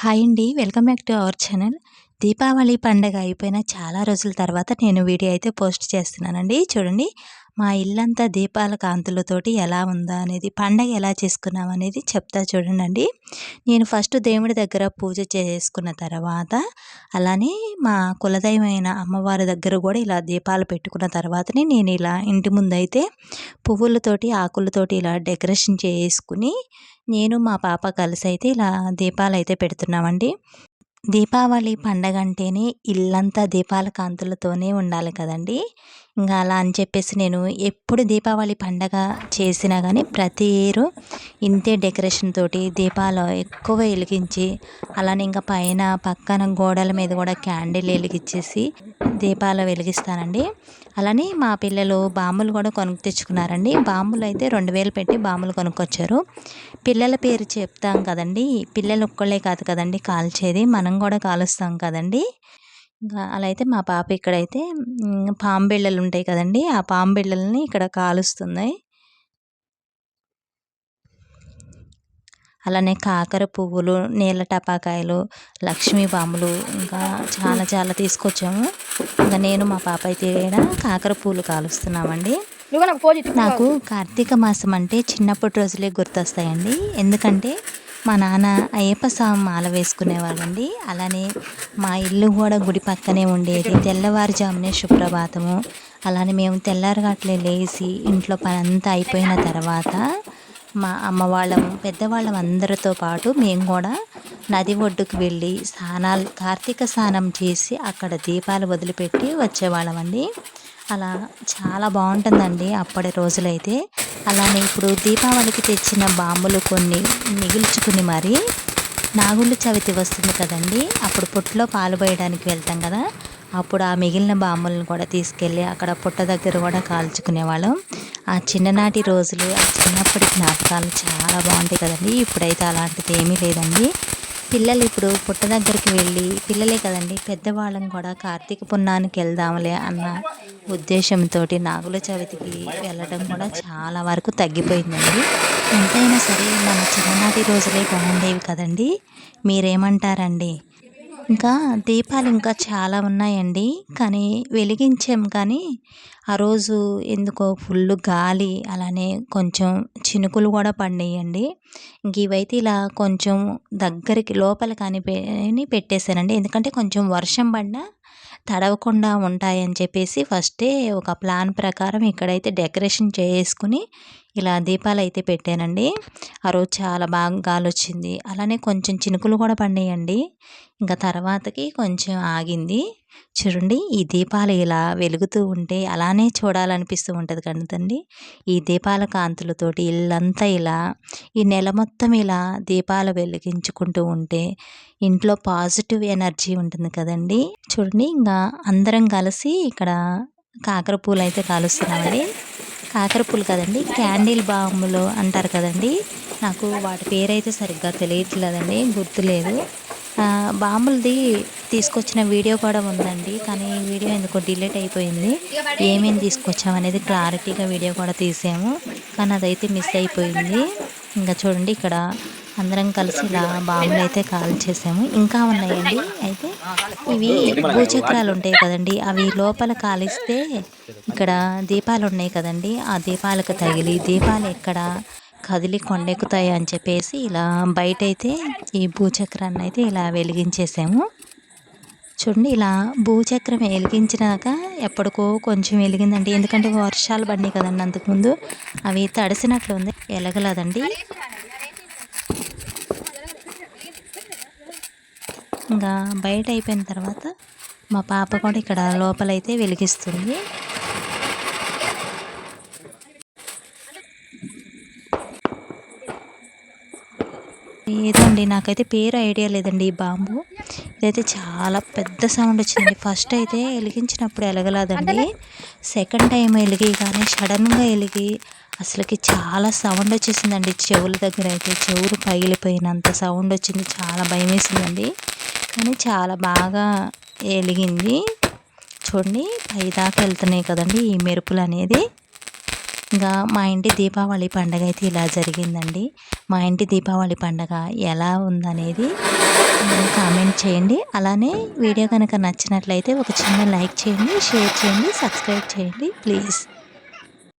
Hi అండి. Welcome back to our channel. Deepavali పండగ అయిపోయిన చాలా రోజుల తర్వాత నేను వీడియో అయితే పోస్ట్ చేస్తున్నానండి. చూడండి. మా ఇల్లంతా దీపాల కాంతులతోటి ఎలా ఉందా అనేది పండగ ఎలా చేసుకున్నాం అనేది చెప్తా చూడండి నేను ఫస్ట్ దేవుడి దగ్గర పూజ చేసుకున్న తర్వాత అలానే మా కులదైవమైన అమ్మవారి దగ్గర కూడా ఇలా దీపాలు పెట్టుకున్న తర్వాతనే నేను ఇలా ఇంటి ముందైతే పువ్వులతోటి ఆకులతోటి ఇలా డెకరేషన్ చేసుకుని నేను మా పాప కలిసి అయితే ఇలా దీపాలు అయితే పెడుతున్నామండి. దీపావళి పండగ అంటేనే ఇల్లంతా దీపాల కాంతులతోనే ఉండాలి కదండి. ఇంకా అలా అని చెప్పేసి నేను ఎప్పుడు దీపావళి పండగ చేసినా కానీ ప్రతి ఇయరు ఇంతే డెకరేషన్ తోటి దీపాలు ఎక్కువ వెలిగించి అలానే ఇంకా పైన పక్కన గోడల మీద కూడా క్యాండిల్ వెలిగించేసి దీపాలు వెలిగిస్తానండి. అలానే మా పిల్లలు బాంబులు కూడా కొనుక్కు తెచ్చుకున్నారండి. బాంబులు అయితే రెండు వేలు పెట్టి బాంబులు కొనుక్కొచ్చారు. పిల్లల పేరు చెప్తాం కదండి. పిల్లలు ఒక్కళ్ళే కాదు కదండి కాల్చేది. మనం కూడా కాలుస్తాం కదండి. ఇంకా అలా అయితే మా పాప ఇక్కడైతే పాంబిళ్ళలు ఉంటాయి కదండి ఆ పాంబిళ్ళల్ని ఇక్కడ కాలుస్తున్నాయి. అలానే కాకర పువ్వులు నీళ్ళ టపాకాయలు లక్ష్మీ బాంబులు ఇంకా చాలా చాలా తీసుకొచ్చాము. ఇంకా నేను మా పాప అయితే కాకర పువ్వులు కాలుస్తున్నామండి. నాకు కార్తీక మాసం అంటే చిన్నప్పటి రోజులే గుర్తొస్తాయండి. ఎందుకంటే మా నాన్న అయ్యప్ప స్వామి మాల వేసుకునేవాళ్ళండి. అలానే మా ఇల్లు కూడా గుడి పక్కనే ఉండేది. తెల్లవారుజామునే సుప్రభాతము. అలానే మేము తెల్లారగట్లే లేచి ఇంట్లో పని అంతా అయిపోయిన తర్వాత మా అమ్మ వాళ్ళం పెద్దవాళ్ళం అందరితో పాటు మేము కూడా నది ఒడ్డుకు వెళ్ళి స్నానాలు కార్తీక స్నానం చేసి అక్కడ దీపాలు వదిలిపెట్టి వచ్చేవాళ్ళమండి. అలా చాలా బాగుంటుందండి అప్పటి రోజులైతే. అలానే ఇప్పుడు దీపావళికి తెచ్చిన బాంబులు కొన్ని మిగిల్చుకుని మరి నాగుళ్ళు చవితి వస్తుంది కదండి. అప్పుడు పొట్టులో పాలు పోయడానికి వెళ్తాం కదా. అప్పుడు ఆ మిగిలిన బాంబులను కూడా తీసుకెళ్ళి అక్కడ పుట్ట దగ్గర కూడా కాల్చుకునేవాళ్ళం. ఆ చిన్ననాటి రోజులు ఆ చిన్నప్పటి జ్ఞాపకాలు చాలా బాగుంటాయి కదండి. ఇప్పుడైతే అలాంటిది ఏమీ లేదండి. పిల్లలు ఇప్పుడు పుట్ట దగ్గరికి వెళ్ళి పిల్లలే కదండి పెద్దవాళ్ళం కూడా కార్తీక పున్నానికి వెళ్దాంలే అన్న ఉద్దేశంతో నాగుల చవితికి వెళ్ళడం కూడా చాలా వరకు తగ్గిపోయిందండి. ఎంతైనా సరే మన చిన్ననాటి రోజులే బాగుండేవి కదండి. మీరేమంటారండి? ఇంకా దీపాలు ఇంకా చాలా ఉన్నాయండి. కానీ వెలిగించాం కానీ ఆ రోజు ఎందుకో ఫుల్ గాలి అలానే కొంచెం చినుకులు కూడా పడినాయండి. ఇంక ఇవైతే ఇలా కొంచెం దగ్గరికి లోపల కానీ పెట్టేశానండి. ఎందుకంటే కొంచెం వర్షం పడినా తడవకుండా ఉంటాయని చెప్పేసి ఫస్టే ఒక ప్లాన్ ప్రకారం ఇక్కడైతే డెకరేషన్ చేసుకుని ఇలా దీపాలు అయితే పెట్టానండి. ఆ రోజు చాలా బాగా గాలి వచ్చింది అలానే కొంచెం చినుకులు కూడా పడినాయండి. ఇంకా తర్వాతకి కొంచెం ఆగింది. చూడండి ఈ దీపాలు ఇలా వెలుగుతూ ఉంటే అలానే చూడాలనిపిస్తూ ఉంటుంది కదండి. ఈ దీపాల కాంతులతోటి ఇల్లంతా ఇలా ఈ నెల మొత్తం ఇలా దీపాలు వెలిగించుకుంటూ ఉంటే ఇంట్లో పాజిటివ్ ఎనర్జీ ఉంటుంది కదండి. చూడండి ఇంకా అందరం కలిసి ఇక్కడ కాకర పూలు అయితే కాలుస్తున్నామండి. కాకర పూలు కదండి క్యాండిల్ బాంబులు అంటారు కదండి. నాకు వాటి పేరైతే సరిగ్గా తెలియట్లేదండి గుర్తులేదు. బాంబులది తీసుకొచ్చిన వీడియో కూడా ఉందండి కానీ వీడియో ఎందుకో డిలీట్ అయిపోయింది. ఏమేమి తీసుకొచ్చామనేది క్లారిటీగా వీడియో కూడా తీసాము కానీ అదైతే మిస్ అయిపోయింది. ఇంకా చూడండి ఇక్కడ అందరం కలిసి ఇలా బాంబులు అయితే కాల్ చేసాము. ఇంకా ఉన్నాయండి. అయితే ఇవి భూచక్రాలు ఉంటాయి కదండి. అవి లోపల కాలిస్తే ఇక్కడ దీపాలు ఉన్నాయి కదండి. ఆ దీపాలకు తగిలి దీపాలు ఎక్కడ కదిలి కొండెక్కుతాయి అని చెప్పేసి ఇలా బయట అయితే ఈ భూచక్రాన్ని అయితే ఇలా వెలిగించేసాము. చూడండి ఇలా భూచక్రం వెలిగించినాక ఎప్పటికో కొంచెం వెలిగిందండి. ఎందుకంటే వర్షాలు పడినాయి కదండి అంతకుముందు. అవి తడిసినట్లు ఉంది ఎలగలేదండి. ఇంకా బయట అయిపోయిన తర్వాత మా పాప కూడా ఇక్కడ లోపలైతే వెలిగిస్తుంది. ఏదో అండి నాకైతే పేరు ఐడియా లేదండి ఈ బాంబు. ఇదైతే చాలా పెద్ద సౌండ్ వచ్చింది ఫస్ట్ అయితే వెలిగించినప్పుడు ఎలగలేదండి. సెకండ్ టైం వెలిగి కానీ సడన్గా వెలిగి అసలుకి చాలా సౌండ్ వచ్చేసిందండి. చెవుల దగ్గర అయితే చెవులు పగిలిపోయినంత సౌండ్ వచ్చింది. చాలా భయం వేసిందండి కానీ చాలా బాగా వెలిగింది చూడండి పైదాకా వెళ్తున్నాయి కదండి ఈ మెరుపులు అనేది. ఇంకా మా ఇంటి దీపావళి పండగ అయితే ఇలా జరిగిందండి. మా ఇంటి దీపావళి పండగ ఎలా ఉందనేది కామెంట్ చేయండి. అలానే వీడియో కనుక నచ్చినట్లయితే ఒక చిన్న లైక్ చేయండి షేర్ చేయండి సబ్స్క్రైబ్ చేయండి ప్లీజ్.